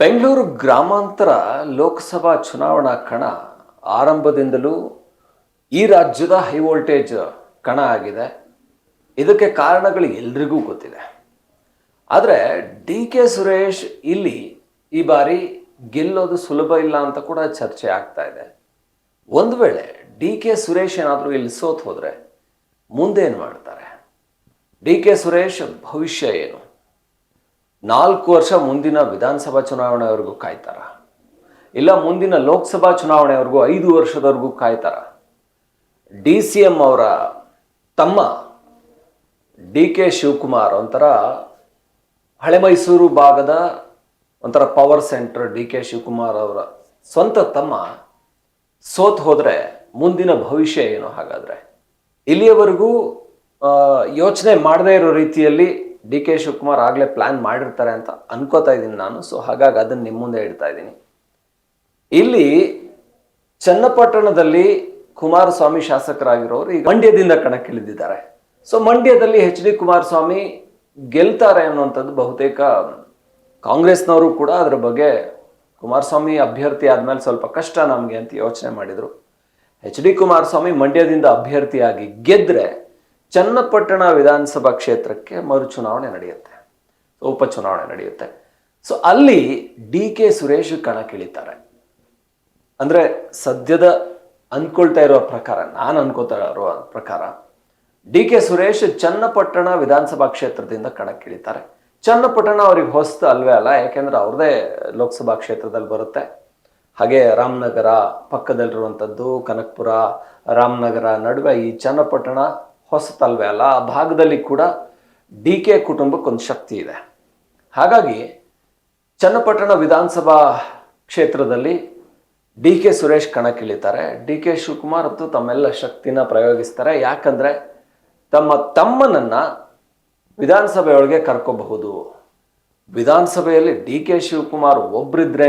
ಬೆಂಗಳೂರು ಗ್ರಾಮಾಂತರ ಲೋಕಸಭಾ ಚುನಾವಣಾ ಕಣ ಆರಂಭದಿಂದಲೂ ಈ ರಾಜ್ಯದ ಹೈ ವೋಲ್ಟೇಜ್ ಕಣ ಆಗಿದೆ. ಇದಕ್ಕೆ ಕಾರಣಗಳು ಎಲ್ರಿಗೂ ಗೊತ್ತಿದೆ. ಆದರೆ ಡಿ ಕೆ ಸುರೇಶ್ ಇಲ್ಲಿ ಈ ಬಾರಿ ಗೆಲ್ಲೋದು ಸುಲಭ ಇಲ್ಲ ಅಂತ ಕೂಡ ಚರ್ಚೆ ಆಗ್ತಾ ಇದೆ. ಒಂದು ವೇಳೆ ಡಿ ಕೆ ಸುರೇಶ್ ಏನಾದರೂ ಇಲ್ಲಿ ಸೋತ್ ಹೋದರೆ ಮುಂದೇನು ಮಾಡ್ತಾರೆ? ಡಿ ಕೆ ಸುರೇಶ್ ಭವಿಷ್ಯ ಏನು? ನಾಲ್ಕು ವರ್ಷ ಮುಂದಿನ ವಿಧಾನಸಭಾ ಚುನಾವಣೆವರೆಗೂ ಕಾಯ್ತಾರ. ಇಲ್ಲ ಮುಂದಿನ ಲೋಕಸಭಾ ಚುನಾವಣೆವರೆಗೂ ಐದು ವರ್ಷದವರೆಗೂ ಕಾಯ್ತಾರ. ಡಿ ಸಿ ಎಂ ಅವರ ತಮ್ಮ ಡಿ ಕೆ ಶಿವಕುಮಾರ್ ಒಂಥರ ಹಳೆ ಮೈಸೂರು ಭಾಗದ ಒಂಥರ power centre D K Shivakumar ಅವರ ಸ್ವಂತ ತಮ್ಮ ಸೋತ್ ಹೋದರೆ ಮುಂದಿನ ಭವಿಷ್ಯ ಏನು ಹಾಗಾದ್ರೆ? ಇಲ್ಲಿಯವರೆಗೂ ಯೋಚನೆ ಮಾಡದೇ ಇರೋ ರೀತಿಯಲ್ಲಿ ಡಿ ಕೆ ಶಿವಕುಮಾರ್ ಆಗಲೇ ಪ್ಲಾನ್ ಮಾಡಿರ್ತಾರೆ ಅಂತ ಅನ್ಕೋತಾ ಇದ್ದೀನಿ ನಾನು. ಸೊ ಹಾಗಾಗಿ ಅದನ್ನು ನಿಮ್ಮ ಮುಂದೆ ಇಡ್ತಾ ಇದ್ದೀನಿ. ಇಲ್ಲಿ ಚನ್ನಪಟ್ಟಣದಲ್ಲಿ ಕುಮಾರಸ್ವಾಮಿ ಶಾಸಕರಾಗಿರೋರು ಈಗ ಮಂಡ್ಯದಿಂದ ಕಣಕ್ಕಿಳಿದಿದ್ದಾರೆ. ಸೊ ಮಂಡ್ಯದಲ್ಲಿ ಎಚ್ ಡಿ ಕುಮಾರಸ್ವಾಮಿ ಗೆಲ್ತಾರೆ ಅನ್ನುವಂಥದ್ದು ಬಹುತೇಕ ಕಾಂಗ್ರೆಸ್ನವರು ಕೂಡ ಅದರ ಬಗ್ಗೆ ಕುಮಾರಸ್ವಾಮಿ ಅಭ್ಯರ್ಥಿ ಆದಮೇಲೆ ಸ್ವಲ್ಪ ಕಷ್ಟ ನಮಗೆ ಅಂತ ಯೋಚನೆ ಮಾಡಿದರು. ಎಚ್ ಡಿ ಕುಮಾರಸ್ವಾಮಿ ಮಂಡ್ಯದಿಂದ ಅಭ್ಯರ್ಥಿಯಾಗಿ ಗೆದ್ರೆ ಚನ್ನಪಟ್ಟಣ ವಿಧಾನಸಭಾ ಕ್ಷೇತ್ರಕ್ಕೆ ಮರುಚುನಾವಣೆ ನಡೆಯುತ್ತೆ, ಉಪಚುನಾವಣೆ ನಡೆಯುತ್ತೆ. ಸೊ ಅಲ್ಲಿ ಡಿ ಕೆ ಸುರೇಶ್ ಕಣಕ್ಕಿಳಿತಾರೆ. ಅಂದ್ರೆ ಸದ್ಯದ ಅನ್ಕೊಳ್ತಾ ಇರುವ ಪ್ರಕಾರ, ನಾನು ಅನ್ಕೋತಾ ಇರೋ ಪ್ರಕಾರ, ಡಿ ಕೆ ಸುರೇಶ್ ಚನ್ನಪಟ್ಟಣ ವಿಧಾನಸಭಾ ಕ್ಷೇತ್ರದಿಂದ ಕಣಕ್ಕಿಳಿತಾರೆ. ಚನ್ನಪಟ್ಟಣ ಅವ್ರಿಗೆ ಹೊಸ್ತು ಅಲ್ವೇ ಅಲ್ಲ, ಯಾಕೆಂದ್ರೆ ಅವ್ರದೇ ಲೋಕಸಭಾ ಕ್ಷೇತ್ರದಲ್ಲಿ ಬರುತ್ತೆ. ಹಾಗೆ ರಾಮನಗರ ಪಕ್ಕದಲ್ಲಿರುವಂಥದ್ದು, ಕನಕಪುರ, ರಾಮನಗರ ನಡುವೆ ಈ ಚನ್ನಪಟ್ಟಣ ಹೊಸತಲ್ವೇ ಅಲ್ಲ, ಆ ಭಾಗದಲ್ಲಿ ಕೂಡ ಡಿ ಕೆ ಕುಟುಂಬಕ್ಕೊಂದು ಶಕ್ತಿ ಇದೆ. ಹಾಗಾಗಿ ಚನ್ನಪಟ್ಟಣ ವಿಧಾನಸಭಾ ಕ್ಷೇತ್ರದಲ್ಲಿ ಡಿ ಕೆ ಸುರೇಶ್ ಕಣಕ್ಕಿಳಿತಾರೆ. ಡಿ ಕೆ ಶಿವಕುಮಾರ್ ಅಂತೂ ತಮ್ಮೆಲ್ಲ ಶಕ್ತಿನ ಪ್ರಯೋಗಿಸ್ತಾರೆ. ಯಾಕಂದರೆ ತಮ್ಮ ತಮ್ಮನನ್ನು ವಿಧಾನಸಭೆಯೊಳಗೆ ಕರ್ಕೋಬಹುದು. ವಿಧಾನಸಭೆಯಲ್ಲಿ ಡಿ ಕೆ ಶಿವಕುಮಾರ್ ಒಬ್ಬರಿದ್ರೇ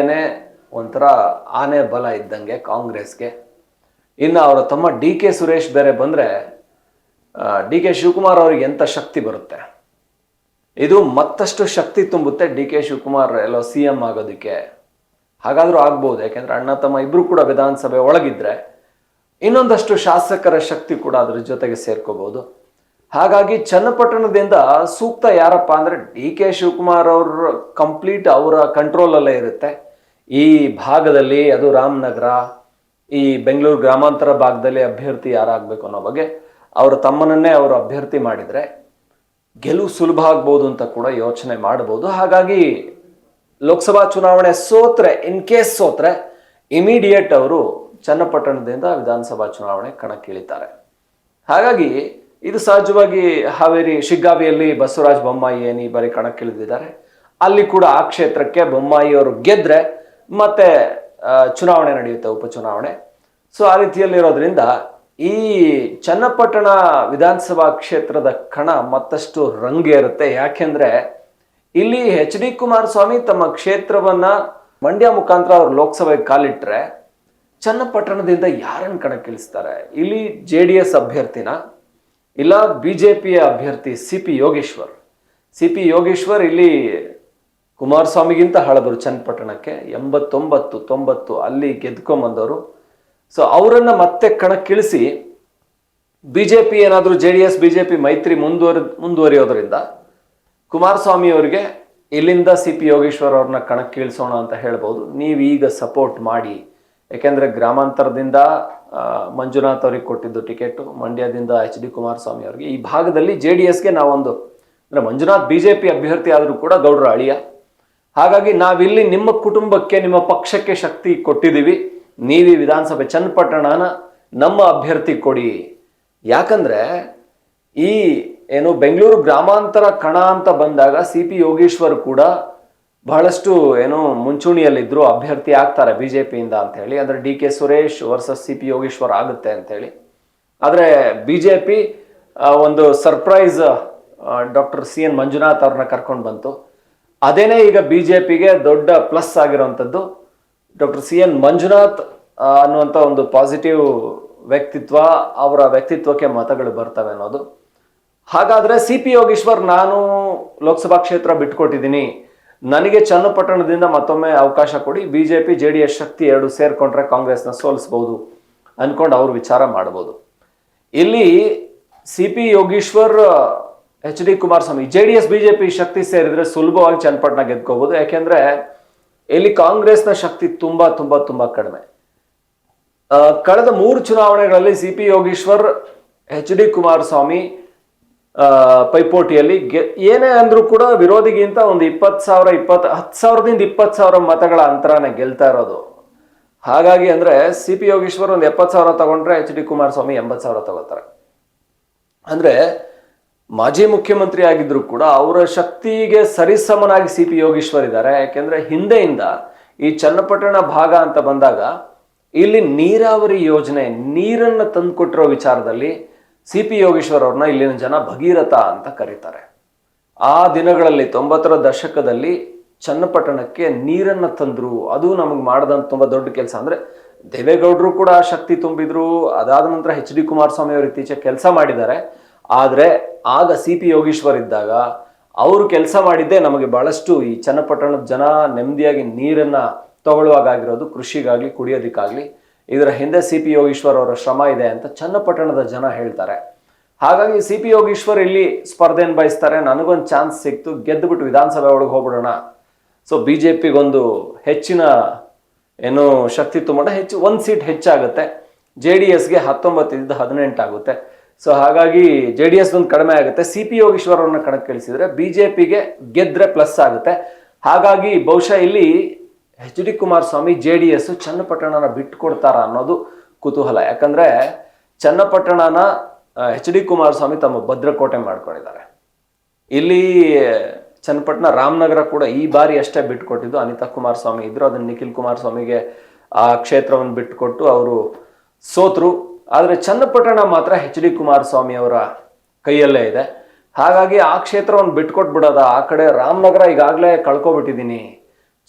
ಒಂಥರ ಆನೆ ಬಲ ಇದ್ದಂಗೆ ಕಾಂಗ್ರೆಸ್ಗೆ. ಇನ್ನು ಅವರ ತಮ್ಮ ಡಿ ಕೆ ಸುರೇಶ್ ಬೇರೆ ಬಂದ್ರೆ ಡಿ ಕೆ ಶಿವಕುಮಾರ್ ಅವ್ರಿಗೆ ಎಂಥ ಶಕ್ತಿ ಬರುತ್ತೆ? ಇದು ಮತ್ತಷ್ಟು ಶಕ್ತಿ ತುಂಬುತ್ತೆ ಡಿ ಕೆ ಶಿವಕುಮಾರ್ ಎಲ್ಲೋ ಸಿ ಎಂ ಆಗೋದಕ್ಕೆ. ಹಾಗಾದರೂ ಆಗ್ಬೋದು, ಯಾಕೆಂದರೆ ಅಣ್ಣ ತಮ್ಮ ಇಬ್ರು ಕೂಡ ವಿಧಾನಸಭೆ ಒಳಗಿದ್ರೆ ಇನ್ನೊಂದಷ್ಟು ಶಾಸಕರ ಶಕ್ತಿ ಕೂಡ ಅದ್ರ ಜೊತೆಗೆ ಸೇರ್ಕೋಬಹುದು ಹಾಗಾಗಿ ಚನ್ನಪಟ್ಟಣದಿಂದ ಸೂಕ್ತ ಯಾರಪ್ಪ ಅಂದ್ರೆ ಡಿ ಕೆ ಶಿವಕುಮಾರ್ ಅವ್ರ ಕಂಪ್ಲೀಟ್ ಅವರ ಕಂಟ್ರೋಲಲ್ಲೇ ಇರುತ್ತೆ. ಈ ಭಾಗದಲ್ಲಿ ಅದು ರಾಮನಗರ, ಈ ಬೆಂಗಳೂರು ಗ್ರಾಮಾಂತರ ಭಾಗದಲ್ಲಿ ಅಭ್ಯರ್ಥಿ ಯಾರಾಗಬೇಕು ಅನ್ನೋ ಬಗ್ಗೆ ಅವರ ತಮ್ಮನನ್ನೇ ಅವರು ಅಭ್ಯರ್ಥಿ ಮಾಡಿದರೆ ಗೆಲುವು ಸುಲಭ ಆಗ್ಬೋದು ಅಂತ ಕೂಡ ಯೋಚನೆ ಮಾಡಬಹುದು ಹಾಗಾಗಿ ಲೋಕಸಭಾ ಚುನಾವಣೆ ಸೋತ್ರೆ ಇನ್ ಕೇಸ್ ಸೋತ್ರೆ ಇಮಿಡಿಯೇಟ್ ಅವರು ಚನ್ನಪಟ್ಟಣದಿಂದ ವಿಧಾನಸಭಾ ಚುನಾವಣೆ ಕಣಕ್ಕಿಳಿತಾರೆ. ಹಾಗಾಗಿ ಇದು ಸಹಜವಾಗಿ ಹಾವೇರಿ ಶಿಗ್ಗಾವಿಯಲ್ಲಿ ಬಸವರಾಜ ಬೊಮ್ಮಾಯಿ ಏನಿ ಬಾರಿ ಕಣಕ್ಕಿಳಿದಿದ್ದಾರೆ. ಅಲ್ಲಿ ಕೂಡ ಆ ಕ್ಷೇತ್ರಕ್ಕೆ ಬೊಮ್ಮಾಯಿ ಅವರು ಗೆದ್ರೆ ಮತ್ತೆ ಚುನಾವಣೆ ನಡೆಯುತ್ತೆ, ಉಪಚುನಾವಣೆ. ಸೊ ಆ ರೀತಿಯಲ್ಲಿರೋದ್ರಿಂದ ಈ ಚನ್ನಪಟ್ಟಣ ವಿಧಾನಸಭಾ ಕ್ಷೇತ್ರದ ಕಣ ಮತ್ತಷ್ಟು ರಂಗೇರುತ್ತೆ. ಯಾಕೆಂದ್ರೆ ಇಲ್ಲಿ ಎಚ್ ಡಿ ಕುಮಾರಸ್ವಾಮಿ ತಮ್ಮ ಕ್ಷೇತ್ರವನ್ನ ಮಂಡ್ಯ ಮುಖಾಂತರ ಅವರು ಲೋಕಸಭೆಗೆ ಕಾಲಿಟ್ರೆ ಚನ್ನಪಟ್ಟಣದಿಂದ ಯಾರನ್ನು ಕಣಕ್ಕಿಳಿಸ್ತಾರೆ ಇಲ್ಲಿ ಜೆ ಡಿ ಎಸ್ ಅಭ್ಯರ್ಥಿನ ಇಲ್ಲ ಬಿ ಜೆ ಪಿಯ ಅಭ್ಯರ್ಥಿ C P Yogeshwar. C P Yogeshwar ಇಲ್ಲಿ ಕುಮಾರಸ್ವಾಮಿಗಿಂತ ಹಳಬರು ಚನ್ನಪಟ್ಟಣಕ್ಕೆ ಎಂಬತ್ತೊಂಬತ್ತು ತೊಂಬತ್ತು ಅಲ್ಲಿ ಗೆದ್ಕೊಂಬಂದವರು. ಸೊ ಅವರನ್ನ ಮತ್ತೆ ಕಣಕ್ಕಿಳಿಸಿ ಬಿ ಜೆ ಪಿ ಏನಾದರೂ J D S B J P ಮೈತ್ರಿ ಮುಂದುವರಿ, ಮುಂದುವರಿಯೋದ್ರಿಂದ ಕುಮಾರಸ್ವಾಮಿ ಅವರಿಗೆ ಇಲ್ಲಿಂದ ಸಿ ಪಿ ಯೋಗೇಶ್ವರ್ ಅವ್ರನ್ನ ಕಣಕ್ಕಿಳಿಸೋಣ ಅಂತ ಹೇಳ್ಬೋದು. ನೀವು ಈಗ ಸಪೋರ್ಟ್ ಮಾಡಿ. ಯಾಕೆಂದರೆ ಗ್ರಾಮಾಂತರದಿಂದ ಮಂಜುನಾಥ್ ಅವ್ರಿಗೆ ಕೊಟ್ಟಿದ್ದು ಟಿಕೆಟು, ಮಂಡ್ಯದಿಂದ ಎಚ್ ಡಿ ಕುಮಾರಸ್ವಾಮಿ ಅವರಿಗೆ. ಈ ಭಾಗದಲ್ಲಿ ಜೆ ಡಿ ಎಸ್ಗೆ ನಾವೊಂದು, ಅಂದರೆ ಮಂಜುನಾಥ್ ಬಿ ಜೆ ಪಿ ಅಭ್ಯರ್ಥಿ ಆದರೂ ಕೂಡ ಗೌಡರ ಅಳಿಯ. ಹಾಗಾಗಿ ನಾವಿಲ್ಲಿ ನಿಮ್ಮ ಕುಟುಂಬಕ್ಕೆ, ನಿಮ್ಮ ಪಕ್ಷಕ್ಕೆ ಶಕ್ತಿ ಕೊಟ್ಟಿದ್ದೀವಿ. ನೀವು ವಿಧಾನಸಭೆ ಚನ್ನಪಟ್ಟಣನ ನಮ್ಮ ಅಭ್ಯರ್ಥಿ ಕೊಡಿ. ಯಾಕಂದ್ರೆ ಈ ಏನು ಬೆಂಗಳೂರು ಗ್ರಾಮಾಂತರ ಕಣ ಅಂತ ಬಂದಾಗ ಸಿ ಪಿ ಯೋಗೀಶ್ವರ್ ಕೂಡ ಬಹಳಷ್ಟು ಏನು ಮುಂಚೂಣಿಯಲ್ಲಿದ್ದರು ಅಭ್ಯರ್ಥಿ ಆಗ್ತಾರೆ ಬಿ ಜೆ ಅಂತ ಹೇಳಿ. ಅಂದರೆ D K Suresh versus C P Yogeshwar ಆಗುತ್ತೆ ಅಂತ ಹೇಳಿ. ಆದರೆ ಬಿ ಜೆ ಪಿ ಒಂದು surprise doctor C N Manjunath ಅವ್ರನ್ನ ಕರ್ಕೊಂಡು ಬಂತು. ಅದೇನೇ ಈಗ ಬಿ ಜೆ ಪಿಗೆ ದೊಡ್ಡ ಪ್ಲಸ್ ಆಗಿರುವಂಥದ್ದು ಡಾಕ್ಟರ್ ಸಿ ಎನ್ ಮಂಜುನಾಥ್ ಅನ್ನುವಂಥ ಒಂದು ಪಾಸಿಟಿವ್ ವ್ಯಕ್ತಿತ್ವ, ಅವರ ವ್ಯಕ್ತಿತ್ವಕ್ಕೆ ಮತಗಳು ಬರ್ತವೆ ಅನ್ನೋದು. ಹಾಗಾದರೆ ಸಿ ಪಿ ಯೋಗೇಶ್ವರ್, ನಾನು ಲೋಕಸಭಾ ಕ್ಷೇತ್ರ ಬಿಟ್ಕೊಟ್ಟಿದ್ದೀನಿ. ನನಗೆ ಚನ್ನಪಟ್ಟಣದಿಂದ ಮತ್ತೊಮ್ಮೆ ಅವಕಾಶ ಕೊಡಿ. B J P J D S ಶಕ್ತಿ ಎರಡು ಸೇರಿಕೊಂಡ್ರೆ ಕಾಂಗ್ರೆಸ್ನ ಸೋಲಿಸ್ಬೋದು ಅಂದ್ಕೊಂಡು ಅವರು ವಿಚಾರ ಮಾಡ್ಬೋದು. ಇಲ್ಲಿ C P Yogeeshwar, H D Kumaraswamy J D S B J P ಶಕ್ತಿ ಸೇರಿದರೆ ಸುಲಭವಾಗಿ ಚನ್ನಪಟ್ಟಣ ಗೆದ್ಕೋಬೋದು. ಯಾಕೆಂದ್ರೆ ಇಲ್ಲಿ ಕಾಂಗ್ರೆಸ್ನ ಶಕ್ತಿ ತುಂಬಾ ತುಂಬಾ ತುಂಬಾ ಕಡಿಮೆ. ಕಳೆದ ಮೂರು ಚುನಾವಣೆಗಳಲ್ಲಿ C P Yogeeshwar, H D Kumaraswamy ಪೈಪೋಟಿಯಲ್ಲಿ ಗೆ, ಏನೇ ಅಂದ್ರೂ ಕೂಡ ವಿರೋಧಿಗಿಂತ ಒಂದು ಇಪ್ಪತ್ತು ಸಾವಿರ, ಇಪ್ಪತ್ತು, ಹತ್ತು ಸಾವಿರದಿಂದ ಇಪ್ಪತ್ತು ಸಾವಿರ ಮತಗಳ ಅಂತರನೇ ಗೆಲ್ತಾ ಇರೋದು. ಹಾಗಾಗಿ ಅಂದರೆ ಸಿ ಪಿ ಯೋಗೀಶ್ವರ್ ಒಂದು ಎಪ್ಪತ್ತು ಸಾವಿರ ತಗೊಂಡ್ರೆ ಎಚ್ ಡಿ ಕುಮಾರಸ್ವಾಮಿ ಎಂಬತ್ತು ಸಾವಿರ ತಗೋತಾರೆ. ಅಂದ್ರೆ ಮಾಜಿ ಮುಖ್ಯಮಂತ್ರಿ ಆಗಿದ್ರು ಕೂಡ ಅವರ ಶಕ್ತಿಗೆ ಸರಿಸಮನಾಗಿ ಸಿ ಪಿ ಯೋಗೀಶ್ವರ್ ಇದ್ದಾರೆ. ಯಾಕೆಂದ್ರೆ ಹಿಂದೆಯಿಂದ ಈ ಚನ್ನಪಟ್ಟಣ ಭಾಗ ಅಂತ ಬಂದಾಗ ಇಲ್ಲಿ ನೀರಾವರಿ ಯೋಜನೆ, ನೀರನ್ನು ತಂದುಕೊಟ್ಟಿರೋ ವಿಚಾರದಲ್ಲಿ ಸಿ ಪಿ ಯೋಗೀಶ್ವರ್ ಅವ್ರನ್ನ ಇಲ್ಲಿನ ಜನ ಭಗೀರಥ ಅಂತ ಕರೀತಾರೆ. ಆ ದಿನಗಳಲ್ಲಿ, ತೊಂಬತ್ತರ ದಶಕದಲ್ಲಿ ಚನ್ನಪಟ್ಟಣಕ್ಕೆ ನೀರನ್ನು ತಂದರು. ಅದು ನಮಗೆ ಮಾಡಿದಂಥ ತುಂಬ ದೊಡ್ಡ ಕೆಲಸ. ಅಂದರೆ ದೇವೇಗೌಡರು ಕೂಡ ಶಕ್ತಿ ತುಂಬಿದ್ರು. ಅದಾದ ನಂತರ ಎಚ್ ಡಿ ಕುಮಾರಸ್ವಾಮಿ ಅವರು ಇತ್ತೀಚೆಗೆ ಕೆಲಸ ಮಾಡಿದ್ದಾರೆ. ಆದ್ರೆ ಆಗ ಸಿ ಪಿ ಯೋಗೀಶ್ವರ್ ಇದ್ದಾಗ ಅವರು ಕೆಲಸ ಮಾಡಿದ್ದೇ ನಮಗೆ ಬಹಳಷ್ಟು ಈ ಚನ್ನಪಟ್ಟಣದ ಜನ ನೆಮ್ಮದಿಯಾಗಿ ನೀರನ್ನ ತಗೊಳ್ಳುವಾಗಾಗಿರೋದು, ಕೃಷಿಗಾಗಲಿ, ಕುಡಿಯೋದಿಕ್ಕಾಗ್ಲಿ. ಇದರ ಹಿಂದೆ ಸಿ ಪಿ ಯೋಗೀಶ್ವರ್ ಅವರ ಶ್ರಮ ಇದೆ ಅಂತ ಚನ್ನಪಟ್ಟಣದ ಜನ ಹೇಳ್ತಾರೆ. ಹಾಗಾಗಿ ಸಿ ಪಿ ಯೋಗೀಶ್ವರ್ ಇಲ್ಲಿ ಸ್ಪರ್ಧೆಯನ್ನು ಬಯಸ್ತಾರೆ. ನನಗೊಂದು ಚಾನ್ಸ್ ಸಿಕ್ತು, ಗೆದ್ದುಬಿಟ್ಟು ವಿಧಾನಸಭೆ ಒಳಗೆ ಹೋಗ್ಬಿಡೋಣ. ಸೊ ಬಿ ಜೆ ಪಿಗೊಂದು ಹೆಚ್ಚಿನ ಏನು ಶಕ್ತಿ ತುಂಬ ಹೆಚ್ಚು, ಒಂದು ಸೀಟ್ ಹೆಚ್ಚಾಗುತ್ತೆ. ಜೆ ಡಿ ಎಸ್ಗೆ ಹತ್ತೊಂಬತ್ತರಿಂದ ಹದಿನೆಂಟು ಆಗುತ್ತೆ. ಸೊ ಹಾಗಾಗಿ ಜೆ ಡಿ ಎಸ್ ಒಂದು ಕಡಿಮೆ ಆಗುತ್ತೆ. ಸಿ ಪಿ ಯೋಗೀಶ್ವರ್ ಕಣಕ್ಕೆ ಕಳಿಸಿದ್ರೆ ಬಿ ಜೆ ಪಿಗೆ ಗೆದ್ರೆ ಪ್ಲಸ್ ಆಗುತ್ತೆ. ಹಾಗಾಗಿ ಬಹುಶಃ ಇಲ್ಲಿ H D Kumaraswamy J D S ಚನ್ನಪಟ್ಟಣನ ಬಿಟ್ಕೊಡ್ತಾರ ಅನ್ನೋದು ಕುತೂಹಲ. ಯಾಕಂದ್ರೆ ಚನ್ನಪಟ್ಟಣನ ಎಚ್ ಡಿ ಕುಮಾರಸ್ವಾಮಿ ತಮ್ಮ ಭದ್ರಕೋಟೆ ಮಾಡ್ಕೊಂಡಿದ್ದಾರೆ. ಇಲ್ಲಿ ಚನ್ನಪಟ್ಟಣ ರಾಮನಗರ ಕೂಡ ಈ ಬಾರಿ ಅಷ್ಟೇ ಬಿಟ್ಕೊಟ್ಟಿದ್ದು. ಅನಿತಾ ಕುಮಾರಸ್ವಾಮಿ ಇದ್ರು. ಅದನ್ನ ನಿಖಿಲ್ ಕುಮಾರಸ್ವಾಮಿಗೆ ಆ ಕ್ಷೇತ್ರವನ್ನು ಬಿಟ್ಟುಕೊಟ್ಟು ಅವರು ಸೋತ್ರು. ಆದರೆ ಚನ್ನಪಟ್ಟಣ ಮಾತ್ರ ಎಚ್ ಡಿ ಕುಮಾರಸ್ವಾಮಿ ಅವರ ಕೈಯಲ್ಲೇ ಇದೆ. ಹಾಗಾಗಿ ಆ ಕ್ಷೇತ್ರವನ್ನು ಬಿಟ್ಕೊಟ್ಬಿಡೋದ, ಆ ಕಡೆ ರಾಮನಗರ ಈಗಾಗಲೇ ಕಳ್ಕೊಬಿಟ್ಟಿದ್ದೀನಿ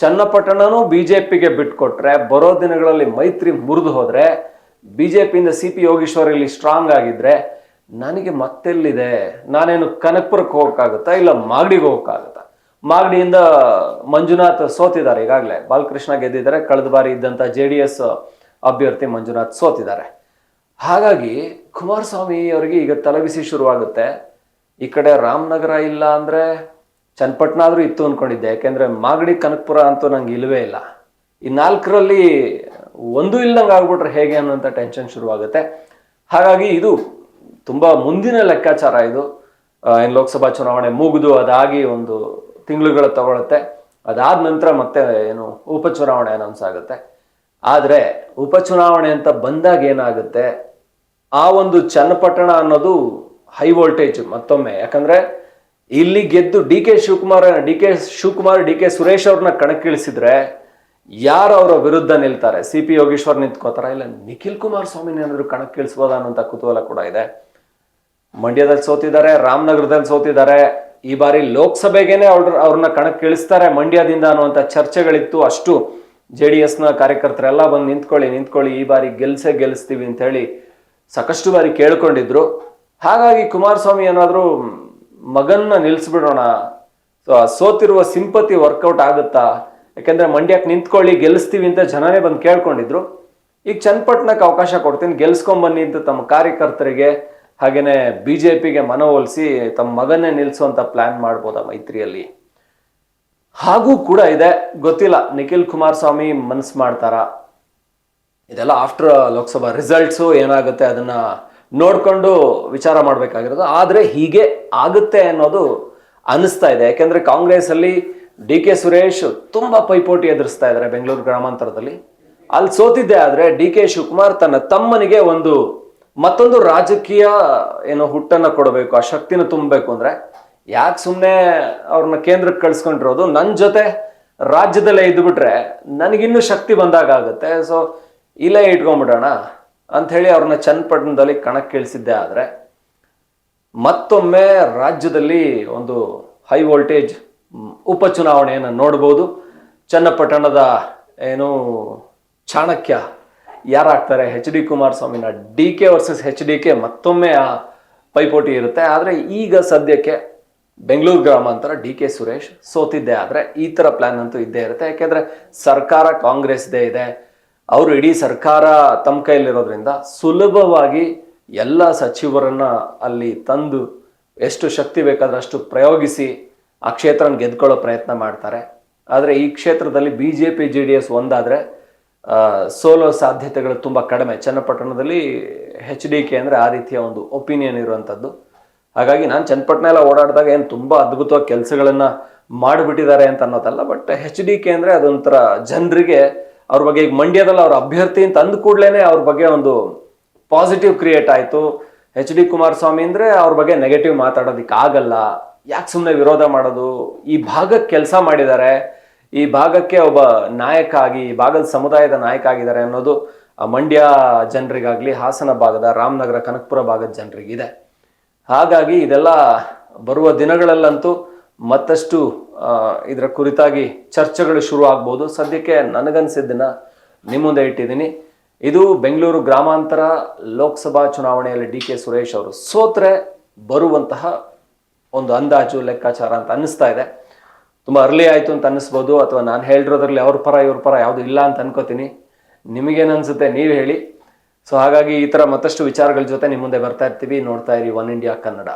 ಚನ್ನಪಟ್ಟಣನೂ ಬಿ ಜೆ ಪಿಗೆ ಬಿಟ್ಕೊಟ್ರೆ, ಬರೋ ದಿನಗಳಲ್ಲಿ ಮೈತ್ರಿ ಮುರಿದು ಹೋದರೆ ಬಿ ಜೆ ಪಿಯಿಂದ ಸಿ ಪಿ ಯೋಗೀಶ್ವರ್ ಇಲ್ಲಿ ಸ್ಟ್ರಾಂಗ್ ಆಗಿದ್ರೆ, ನನಗೆ ಮತ್ತೆಲ್ಲಿದೆ? ನಾನೇನು ಕನಕಪುರಕ್ಕೆ ಹೋಗೋಕ್ಕಾಗುತ್ತಾ ಇಲ್ಲ ಮಾಗಡಿಗೆ ಹೋಗೋಕ್ಕಾಗುತ್ತಾ? ಮಾಗಡಿಯಿಂದ ಮಂಜುನಾಥ್ ಸೋತಿದ್ದಾರೆ ಈಗಾಗಲೇ. ಬಾಲಕೃಷ್ಣ ಗೆದ್ದಿದ್ದಾರೆ. ಕಳೆದ ಬಾರಿ ಇದ್ದಂಥ ಜೆ ಡಿ ಎಸ್ ಅಭ್ಯರ್ಥಿ ಮಂಜುನಾಥ್ ಸೋತಿದ್ದಾರೆ. ಹಾಗಾಗಿ ಕುಮಾರಸ್ವಾಮಿ ಅವರಿಗೆ ಈಗ ತಲೆಬಿಸಿ ಶುರುವಾಗುತ್ತೆ. ಈ ಕಡೆ ರಾಮನಗರ ಇಲ್ಲ ಅಂದರೆ ಚನ್ನಪಟ್ಟಣ ಆದರೂ ಇತ್ತು ಅಂದ್ಕೊಂಡಿದ್ದೆ ಯಾಕೆಂದರೆ ಮಾಗಡಿ ಕನಕಪುರ ಅಂತೂ ನಂಗೆ ಇಲ್ವೇ ಇಲ್ಲ. ಈ ನಾಲ್ಕರಲ್ಲಿ ಒಂದು ಇಲ್ದಂಗೆ ಆಗ್ಬಿಟ್ರೆ ಹೇಗೆ ಅನ್ನೋಂಥ ಟೆನ್ಷನ್ ಶುರುವಾಗುತ್ತೆ. ಹಾಗಾಗಿ ಇದು ತುಂಬ ಮುಂದಿನ ಲೆಕ್ಕಾಚಾರ ಇದು. ಏನು ಲೋಕಸಭಾ ಚುನಾವಣೆ ಮುಗಿದು ಅದಾಗಿ ಒಂದು ತಿಂಗಳುಗಳು ತಗೊಳುತ್ತೆ. ಅದಾದ ನಂತರ ಮತ್ತೆ ಏನು ಉಪಚುನಾವಣೆ ಅನೌನ್ಸ್ ಆಗುತ್ತೆ. ಆದರೆ ಉಪಚುನಾವಣೆ ಅಂತ ಬಂದಾಗ ಏನಾಗುತ್ತೆ? ಆ ಒಂದು ಚನ್ನಪಟ್ಟಣ ಅನ್ನೋದು ಹೈ ವೋಲ್ಟೇಜ್ ಮತ್ತೊಮ್ಮೆ. ಯಾಕಂದ್ರೆ ಇಲ್ಲಿ ಗೆದ್ದು D K Shivakumar, D K Shivakumar, D K Suresh ಅವ್ರನ್ನ ಕಣಕ್ಕಿಳಿಸಿದ್ರೆ ಯಾರು ಅವರ ವಿರುದ್ಧ ನಿಲ್ತಾರೆ? ಸಿ ಪಿ ಯೋಗೇಶ್ವರ್ ನಿಂತ್ಕೋತಾರ? ಇಲ್ಲ, ನಿಖಿಲ್ ಕುಮಾರಸ್ವಾಮಿನ ಏನಾದ್ರು ಕಣಕ್ಕಿಳಿಸ್ಬೋದಾ ಅನ್ನೋಂಥ ಕುತೂಹಲ ಕೂಡ ಇದೆ. ಮಂಡ್ಯದಲ್ಲಿ ಸೋತಿದ್ದಾರೆ, ರಾಮನಗರದಲ್ಲಿ ಸೋತಿದ್ದಾರೆ. ಈ ಬಾರಿ ಲೋಕಸಭೆಗೇನೆ ಅವ್ರ ಅವ್ರನ್ನ ಕಣಕ್ಕಿಳಿಸ್ತಾರೆ ಮಂಡ್ಯದಿಂದ ಅನ್ನುವಂಥ ಚರ್ಚೆಗಳಿತ್ತು. ಅಷ್ಟು ಜೆ ಡಿ ಎಸ್ನ ಕಾರ್ಯಕರ್ತರೆಲ್ಲ ಬಂದು ನಿಂತ್ಕೊಳ್ಳಿ ನಿಂತ್ಕೊಳ್ಳಿ, ಈ ಬಾರಿ ಗೆಲ್ಸೇ ಗೆಲ್ಲಿಸ್ತೀವಿ ಅಂತ ಹೇಳಿ ಸಾಕಷ್ಟು ಬಾರಿ ಕೇಳ್ಕೊಂಡಿದ್ರು. ಹಾಗಾಗಿ ಕುಮಾರಸ್ವಾಮಿ ಏನಾದರೂ ಮಗನ್ನ ನಿಲ್ಲಿಸ್ಬಿಡೋಣ ಸೋತಿರುವ ಸಿಂಪತಿ ವರ್ಕೌಟ್ ಆಗುತ್ತಾ? ಯಾಕೆಂದರೆ ಮಂಡ್ಯಕ್ಕೆ ನಿಂತ್ಕೊಳ್ಳಿ, ಗೆಲ್ಲಿಸ್ತೀವಿ ಅಂತ ಜನನೇ ಬಂದು ಕೇಳ್ಕೊಂಡಿದ್ರು. ಈಗ ಚನ್ನಪಟ್ಟಣಕ್ಕೆ ಅವಕಾಶ ಕೊಡ್ತೀನಿ ಗೆಲ್ಸ್ಕೊಂಬನ್ನಿ ಅಂತ ತಮ್ಮ ಕಾರ್ಯಕರ್ತರಿಗೆ, ಹಾಗೇನೆ ಬಿಜೆಪಿಗೆ ಮನವೊಲಿಸಿ ತಮ್ಮ ಮಗನ್ನೇ ನಿಲ್ಲಿಸುವಂಥ ಪ್ಲಾನ್ ಮಾಡ್ಬೋದಾ ಮೈತ್ರಿಯಲ್ಲಿ? ಹಾಗೂ ಕೂಡ ಇದೆ, ಗೊತ್ತಿಲ್ಲ. ನಿಖಿಲ್ ಕುಮಾರಸ್ವಾಮಿ ಮನಸ್ಸು ಮಾಡ್ತಾರ? ಇದೆಲ್ಲ ಆಫ್ಟರ್ ಲೋಕಸಭಾ ರಿಸಲ್ಟ್ಸು ಏನಾಗುತ್ತೆ ಅದನ್ನ ನೋಡ್ಕೊಂಡು ವಿಚಾರ ಮಾಡಬೇಕಾಗಿರೋದು. ಆದರೆ ಹೀಗೆ ಆಗುತ್ತೆ ಅನ್ನೋದು ಅನಿಸ್ತಾ ಇದೆ. ಯಾಕೆಂದರೆ ಕಾಂಗ್ರೆಸ್ಸಲ್ಲಿ ಡಿ ಕೆ ಸುರೇಶ್ ತುಂಬ ಪೈಪೋಟಿ ಎದುರಿಸ್ತಾ ಇದ್ದಾರೆ ಬೆಂಗಳೂರು ಗ್ರಾಮಾಂತರದಲ್ಲಿ. ಅಲ್ಲಿ ಸೋತಿದ್ದೆ ಆದರೆ ಡಿ ಕೆ ಶಿವಕುಮಾರ್ ತನ್ನ ತಮ್ಮನಿಗೆ ಒಂದು ಮತ್ತೊಂದು ರಾಜಕೀಯ ಏನೋ ಹುಟ್ಟನ್ನು ಕೊಡಬೇಕು, ಆ ಶಕ್ತಿನ ತುಂಬಬೇಕು ಅಂದರೆ ಯಾಕೆ ಸುಮ್ಮನೆ ಅವ್ರನ್ನ ಕೇಂದ್ರಕ್ಕೆ ಕಳ್ಸ್ಕೊಂಡಿರೋದು? ನನ್ನ ಜೊತೆ ರಾಜ್ಯದಲ್ಲೇ ಇದ್ದುಬಿಟ್ರೆ ನನಗಿನ್ನೂ ಶಕ್ತಿ ಬಂದಾಗ ಆಗುತ್ತೆ. ಸೊ ಇಲ್ಲೇ ಇಟ್ಕೊಂಡ್ಬಿಡೋಣ ಅಂತ ಹೇಳಿ ಅವ್ರನ್ನ ಚನ್ನಪಟ್ಟಣದಲ್ಲಿ ಕಣಕ್ಕಿಳಿಸಿದ್ದೆ ಆದರೆ ಮತ್ತೊಮ್ಮೆ ರಾಜ್ಯದಲ್ಲಿ ಒಂದು ಹೈ ವೋಲ್ಟೇಜ್ ಉಪಚುನಾವಣೆಯನ್ನು ನೋಡ್ಬೋದು. ಚನ್ನಪಟ್ಟಣದ ಏನು ಚಾಣಕ್ಯ ಯಾರಾಗ್ತಾರೆ? H D ಕುಮಾರಸ್ವಾಮಿನ D K versus H D K ಮತ್ತೊಮ್ಮೆ ಆ ಪೈಪೋಟಿ ಇರುತ್ತೆ. ಆದರೆ ಈಗ ಸದ್ಯಕ್ಕೆ ಬೆಂಗಳೂರು ಗ್ರಾಮಾಂತರ ಡಿ ಕೆ ಸುರೇಶ್ ಸೋತಿದ್ದೆ ಆದರೆ ಈ ಥರ ಪ್ಲ್ಯಾನ್ ಅಂತೂ ಇದ್ದೇ ಇರುತ್ತೆ. ಯಾಕೆಂದರೆ ಸರ್ಕಾರ ಕಾಂಗ್ರೆಸ್ದೇ ಇದೆ. ಅವರು ಇಡೀ ಸರ್ಕಾರ ತಮ್ಮ ಕೈಯಲ್ಲಿರೋದ್ರಿಂದ ಸುಲಭವಾಗಿ ಎಲ್ಲ ಸಚಿವರನ್ನ ಅಲ್ಲಿ ತಂದು ಎಷ್ಟು ಶಕ್ತಿ ಬೇಕಾದ್ರೆ ಅಷ್ಟು ಪ್ರಯೋಗಿಸಿ ಆ ಕ್ಷೇತ್ರನ ಗೆದ್ಕೊಳ್ಳೋ ಪ್ರಯತ್ನ ಮಾಡ್ತಾರೆ. ಆದರೆ ಈ ಕ್ಷೇತ್ರದಲ್ಲಿ B J P J D S ಒಂದಾದರೆ ಸೋಲೋ ಸಾಧ್ಯತೆಗಳು ತುಂಬ ಕಡಿಮೆ. ಚನ್ನಪಟ್ಟಣದಲ್ಲಿ ಹೆಚ್ ಡಿ ಕೆ ಅಂದರೆ ಆ ರೀತಿಯ ಒಂದು ಒಪಿನಿಯನ್ ಇರುವಂಥದ್ದು ಹಾಗಾಗಿ ನಾನು ಚನ್ನಪಟ್ಟಣ ಎಲ್ಲ ಓಡಾಡಿದಾಗ ಏನು ತುಂಬ ಅದ್ಭುತವಾಗಿ ಕೆಲಸಗಳನ್ನು ಮಾಡಿಬಿಟ್ಟಿದ್ದಾರೆ ಅಂತ ಅನ್ನೋದಲ್ಲ, ಬಟ್ ಹೆಚ್ ಡಿ ಕೆ ಅಂದರೆ ಅದೊಂಥರ ಜನರಿಗೆ ಅವ್ರ ಬಗ್ಗೆ ಈಗ ಮಂಡ್ಯದಲ್ಲಿ ಅವ್ರ ಅಭ್ಯರ್ಥಿ ಅಂತ ಅಂದ ಕೂಡಲೇ ಅವ್ರ ಬಗ್ಗೆ ಒಂದು ಪಾಸಿಟಿವ್ ಕ್ರಿಯೇಟ್ ಆಯಿತು. ಎಚ್ ಡಿ ಕುಮಾರಸ್ವಾಮಿ ಅಂದರೆ ಅವ್ರ ಬಗ್ಗೆ ನೆಗೆಟಿವ್ ಮಾತಾಡೋದಿಕ್ಕೆ ಆಗಲ್ಲ. ಯಾಕೆ ಸುಮ್ಮನೆ ವಿರೋಧ ಮಾಡೋದು? ಈ ಭಾಗಕ್ಕೆ ಕೆಲಸ ಮಾಡಿದ್ದಾರೆ ಈ ಭಾಗಕ್ಕೆ ಒಬ್ಬ ನಾಯಕ ಆಗಿ, ಈ ಭಾಗದ ಸಮುದಾಯದ ನಾಯಕ ಆಗಿದ್ದಾರೆ ಅನ್ನೋದು ಮಂಡ್ಯ ಜನರಿಗಾಗ್ಲಿ, ಹಾಸನ ಭಾಗದ ರಾಮನಗರ ಕನಕಪುರ ಭಾಗದ ಜನರಿಗಿದೆ. ಹಾಗಾಗಿ ಇದೆಲ್ಲ ಬರುವ ದಿನಗಳಲ್ಲಂತೂ ಮತ್ತಷ್ಟು ಇದರ ಕುರಿತಾಗಿ ಚರ್ಚೆಗಳು ಶುರು ಆಗ್ಬೋದು. ಸದ್ಯಕ್ಕೆ ನನಗನ್ಸಿದ್ದನ್ನ ನಿಮ್ಮ ಮುಂದೆ ಇಟ್ಟಿದ್ದೀನಿ. ಇದು ಬೆಂಗಳೂರು ಗ್ರಾಮಾಂತರ ಲೋಕಸಭಾ ಚುನಾವಣೆಯಲ್ಲಿ ಡಿ ಕೆ ಸುರೇಶ್ ಅವರು ಸೋತ್ರೆ ಬರುವಂತಹ ಒಂದು ಅಂದಾಜು, ಲೆಕ್ಕಾಚಾರ ಅಂತ ಅನ್ನಿಸ್ತಾ ಇದೆ. ತುಂಬ ಅರ್ಲಿ ಆಯಿತು ಅಂತ ಅನ್ನಿಸ್ಬೋದು. ಅಥವಾ ನಾನು ಹೇಳಿರೋದ್ರಲ್ಲಿ ಅವ್ರ ಪರ, ಇವ್ರ ಪರ ಯಾವುದು ಇಲ್ಲ ಅಂತ ಅನ್ಕೋತೀನಿ. ನಿಮಗೇನು ಅನಿಸುತ್ತೆ ನೀವು ಹೇಳಿ. ಸೊ ಹಾಗಾಗಿ ಈ ಥರ ಮತ್ತಷ್ಟು ವಿಚಾರಗಳ ಜೊತೆ ನಿಮ್ಮ ಮುಂದೆ ಬರ್ತಾ ಇರ್ತೀವಿ. ನೋಡ್ತಾ ಇರಿ ಒನ್ ಇಂಡಿಯಾ ಕನ್ನಡ.